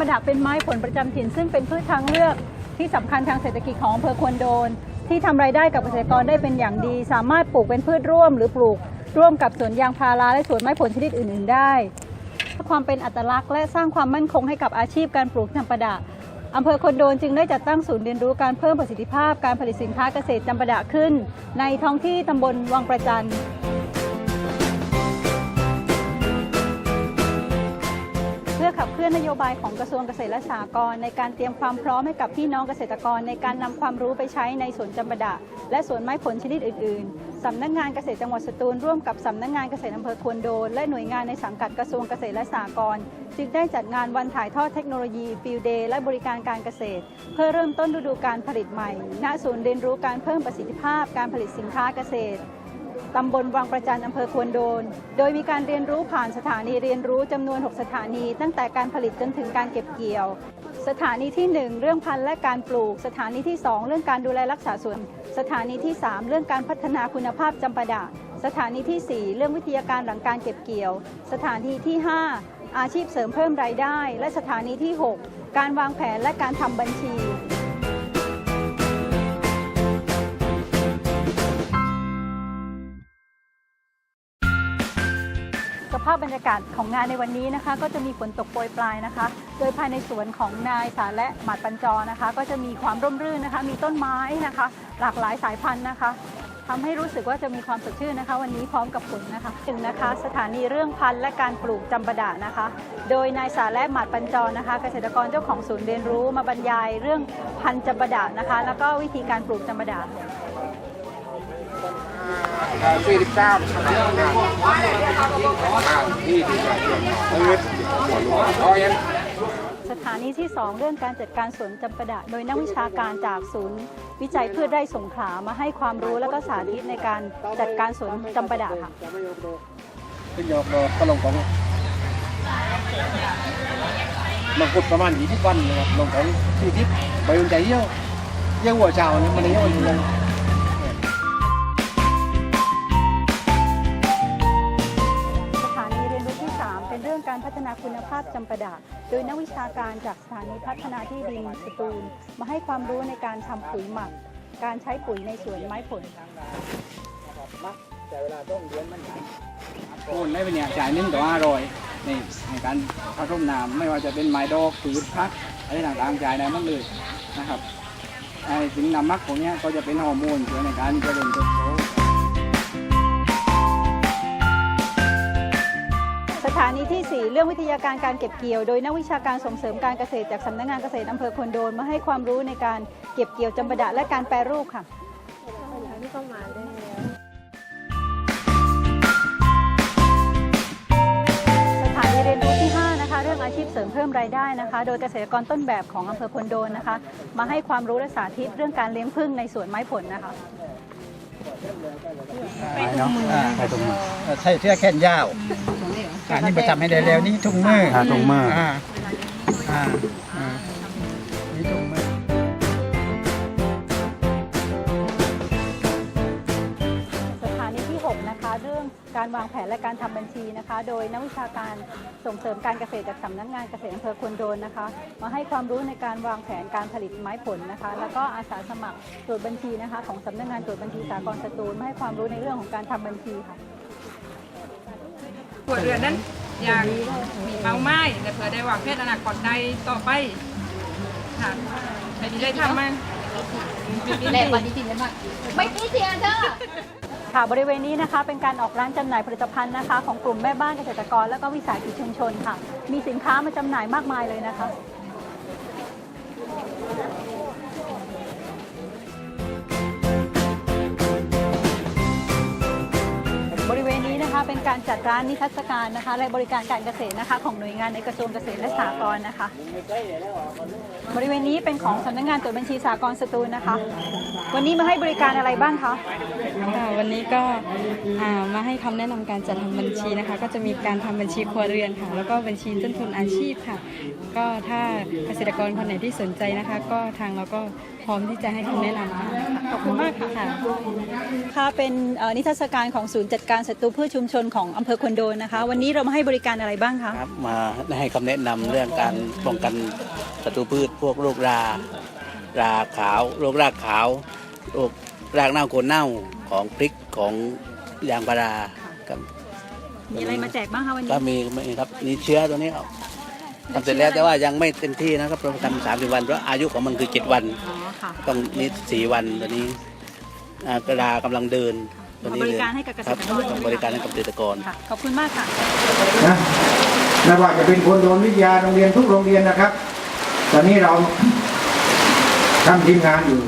ำปาดะเป็นไม้ผลประจำถิ่น ซึ่งเป็นพืชทางเลือกที่สำคัญทางเศรษฐกิจของอำเภอควนโดน ที่ทำรายได้กับเกษตรกรได้เป็นอย่างดี สามารถปลูกเป็นพืชร่วม หรือปลูกร่วมกับสวนยางพาราและสวนไม้ผลชนิดอื่น ๆ ได้เพื่อความเป็นอัตลักษณ์และสร้างความมั่นคงให้กับอาชีพการปลูกจำปาดะอำเภอควนโดนจึงได้จัดตั้งศูนย์เรียนรู้การเพิ่มประสิทธิภาพการผลิตสินค้าเกษตรจำปาดะขึ้น ในท้องที่ตำบลวังประจันเพื่ ขับเคลื่อนนโยบายของกระทรวงเกษตรและสหกรณ์ในการเตรียมความพร้อมให้กับพี่น้องเกษตรกร ในการนำความรู้ไปใช้ในสวนจำปาดะและสวนไม้ผลชนิดอื่น ๆสำนักงานเกษตรจังหวัดสตูลร่วมกับสำนักงานเกษตรอำเภอควนโดน และหน่วยงานในสังกัดกระทรวงเกษตรและสหกรณ์จึงได้จัดงานวันถ่ายทอดเทคโนโลยีฟิลเดย์และบริการการเกษตร เพื่อเริ่มต้นฤดูการผลิตใหม่ณศูนย์เรียนรู้การเพิ่มประสิทธิภาพการผลิตสินค้าเกษตร ตำบลวังประจันอำเภอควนโดน โดยมีการเรียนรู้ผ่านสถานีเรียนรู้จำนวน 6 สถานี ตั้งแต่การผลิตจนถึงการเก็บเกี่ยว สถานีที่ 1 เรื่องพันธุ์และการปลูก สถานีที่ 2 เรื่องการดูแลรักษาสวน สถานีที่ 3 เรื่องการพัฒนาคุณภาพจำปาดะ สถานีที่ 4 เรื่องวิทยาการหลังการเก็บเกี่ยว สถานีที่ 5 อาชีพเสริมเพิ่มรายได้ และสถานีที่ 6 การวางแผนและการทำบัญชี ภาพบรรยากาศของงานในวันนี้นะคะ ก็จะมีฝนตกโปรยปลายนะคะ โดยภายในสวนของนายสารและหมัดปัญจรนะคะ ก็จะมีความร่มรื่นนะคะ มีต้นไม้นะคะ หลากหลายสายพันธุ์นะคะทำให้รู้สึกว่าจะมีความสดชื่นนะคะ วันนี้พร้อมกับฝนนะคะถึงนะคะ สถานีเรื่องพันธุ์และการปลูกจำปาดะนะคะ โดยนายสารและหมัดปัญจรนะคะ เกษตรกรเจ้าของศูนย์เรียนรู้มาบรรยายเรื่องพันธุ์จำปาดะนะคะ แล้วก็วิธีการปลูกจำปาดะ สี่สิบเก้าที่ที่เงินเอาเองสถานีที่ 2 เรื่องการจัดการสวนจำปาดะ โดยนักวิชาการจากศูนย์ วิจัยพืชไร่สงขลามาให้ความรู้และก็สาธิตในการจัดการสวนจำปาดะค่ะขึ้นยกรอก็ลงของมังคุดประมาณยี่สิบวันนะครับลงของสี่ทิพใบมันใจเยี่ยวเยี่ยวหัวเช้าเนี่ยมันเยี่ยวมันลง พัฒนาคุณภาพจำปาดะโดยนักวิชาการจากสถานีพัฒนาที่ดินสตูลมาให้ความรู้ในการทำปุ๋ยหมัก การใช้ปุ๋ยในสวนไม้ผลคูณได้เป็นเนี่ยจ่ายนึ่งต่อห้าร้อยในในการผสมน้ำไม่ว่าจะเป็นไม้ดอกผืนพักอะไรต่างๆจ่ายได้หมดเลยนะครับไอ้ถึงนำมักของเนี้ยก็จะเป็นฮอร์โมนช่วยในการเจริญเติบโต สถานีที่ 4 เรื่องวิทยาการการเก็บเกี่ยว โดยนักวิชาการส่งเสริมการเกษตรจากสำนักงานเกษตรอำเภอควนโดนมาให้ความรู้ในการเก็บเกี่ยวจำปาดะและการแปรรูปค่ะสถานีเรียนรู้ที่ 5 นะคะ เรื่องอาชีพเสริมเพิ่มรายได้นะคะ โดยเกษตรกรต้นแบบของอำเภอพลโดนนะคะ มาให้ความรู้และสาธิตเรื่องการเลี้ยงผึ้งในสวนไม้ผลนะคะเนาะอ่าใส่ถุงมือเอ่อใส่เสื้อแขนยาว อันนี้ประจำให้ได้แล้วนี่ถุงมืออ่าถุงมืออ่าอ่าอ่านี่ถุงมือสถานีที่ 6 นะคะ เรื่องการวางแผนและการทำบัญชีนะคะ โดยนักวิชาการส่งเสริมการเกษตรจากสำนักงานเกษตรอำเภอควนโดนนะคะ มาให้ความรู้ในการวางแผนการผลิตไม้ผลนะคะ แล้วก็อาสาสมัครตรวจบัญชีนะคะ ของสำนักงานตรวจบัญชีสากลสตูลมาให้ความรู้ในเรื่องของการทำบัญชีค่ะครั วเรือนนั้น อย่างมีเป้าหมายและเพื่อได้วางแผนอนาคตได้ต่อไปค่ะใครที่ได้ทำมันแรงกว่านี้จริงๆมากไม่ตีเสียเธอค่ะบริเวณนี้นะคะเป็นการออกร้านจำหน่ายผลิตภัณฑ์นะคะ ของกลุ่มแม่บ้านเกษตรกรและก็วิสาหกิจชุมชนค่ะ มีสินค้ามาจำหน่ายมากมายเลยนะคะ การจัดร้านนิทรรศการนะคะ และบริการการเกษตรนะคะ ของหน่วยงานในกระทรวงเกษตรและสหกรณ์นะคะ บริเวณนี้เป็นของสำนักงานตรวจบัญชีสหกรณ์สตูลนะคะ วันนี้มาให้บริการอะไรบ้างคะค่ะวันนี้ก็อ่ามาให้คำแนะนำการจัดทำบัญชีนะคะ ก็จะมีการทำบัญชีครัวเรือนค่ะ แล้วก็บัญชีต้นทุนอาชีพค่ะ ก็ถ้าเกษตรกรคนไหนที่สนใจนะคะ ก็ทางเราก็พร้อมที่จะให้คำแนะนำค่ะ ขอบคุณมากค่ะค่ะเป็นเอ่อนิทรรศการของศูนย์จัดการศัตรูพืชชุมชนของอำเภอควนโดนนะคะ วันนี้เรามาให้บริการอะไรบ้างคะครับมาให้คำแนะนำเรื่องการป้องกันศัตรูพืชพวกโรครา ราขาว โรครากขาว โรครากเน่าโคนเน่าของพริกของยางพาราครับมีอะไรมาแจกบ้างคะวันก็นี้มีมีครับนี่เชื้อตัวนี้ครับ ทำเสร็จแล้วแต่ว่ายังไม่เต็มที่นะครับเราทำสามสิบวันเพราะอายุของมันคือเจ็ดวันอ๋อค่ะต้องนี่สี่วันตัวนี้อ่ากระดากำลังเดินตัวนี้บริการให้กับเกษตรกรคบบริการให้กับเกษตรกร ค่ะ ขอบคุณมากค่ะ นะไม่ว่าจะเป็นคนโดนวิทยาโรงเรียนทุกโรงเรียนนะครับ ตอนนี้เราทำทีมงานอยู่